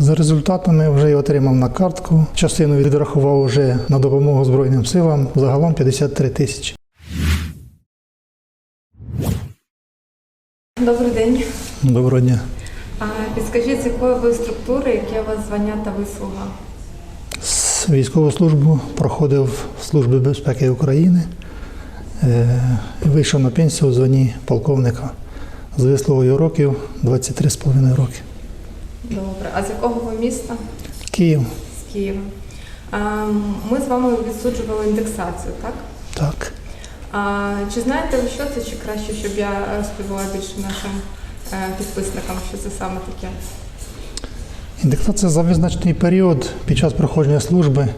За результатами вже й отримав на картку. Частину відрахував вже на допомогу Збройним силам. Загалом 53 тисячі. Добрий день. Доброго дня. А підскажіть, з якої ви структури, яке у вас звання та вислуга? З військову службу проходив в Службі безпеки України. Е, Вийшов на пенсію у званні полковника з вислугою років 23,5 роки. Добре. А з якого ви міста? Київ. З Києва. А, Ми з вами відсуджували індексацію, так? Так. А, чи знаєте ви, що це, чи краще, щоб я розповіла більше нашим е, підписникам, що це саме таке? Індексація за визначений період під час проходження служби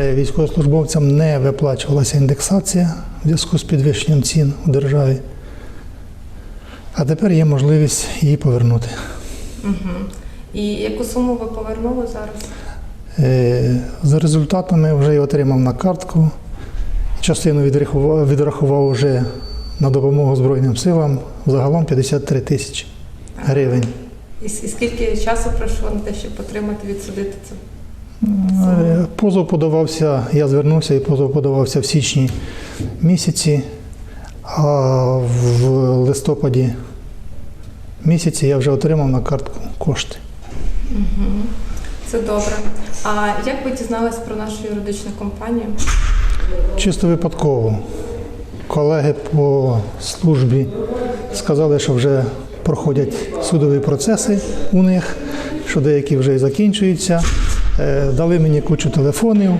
е, військовослужбовцям не виплачувалася індексація в зв'язку з підвищенням цін у державі. А тепер є можливість її повернути. Угу. І яку суму ви повернули зараз? Е, За результатами вже й отримав на картку. Частину відрахував, відрахував вже на допомогу Збройним силам. Загалом 53 тисячі гривень. І, і скільки часу пройшло на те, щоб отримати, відсудити це? Е, Позов подавався, я звернувся і позов подавався в січні місяці, а в листопаді місяці я вже отримав на картку кошти. Угу. Це добре. А як ви дізналися про нашу юридичну компанію? Чисто випадково. Колеги по службі сказали, що вже проходять судові процеси у них, що деякі вже і закінчуються. Е, Дали мені кучу телефонів.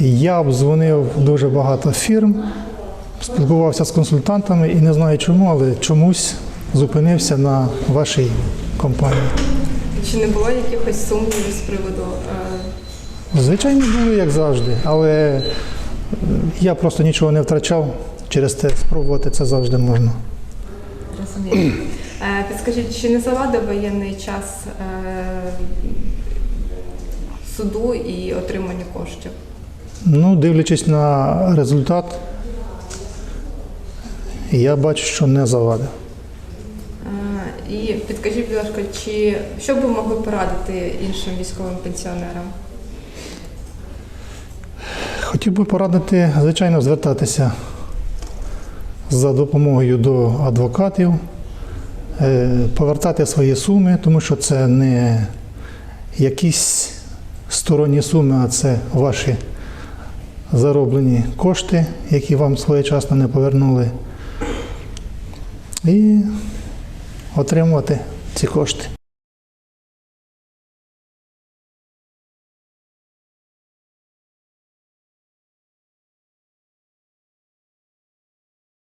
Я обдзвонив дуже багато фірм, спілкувався з консультантами і не знаю чому, але чомусь зупинився на вашій компанії. Чи не було якихось сумнівів з приводу? е, Звичайно, були як завжди, але я просто нічого не втрачав. Через те спробувати це завжди можна. Розумію. Е, Підскажіть, чи не завадив воєнний час е, суду і отриманню коштів? Ну, дивлячись на результат, я бачу, що не завадив. І підкажіть, будь ласка, чи що б ви могли порадити іншим військовим пенсіонерам? Хотів би порадити, звичайно, звертатися за допомогою до адвокатів, е, повертати свої суми, тому що це не якісь сторонні суми, а це ваші зароблені кошти, які вам своєчасно не повернули. І отримувати ці кошти.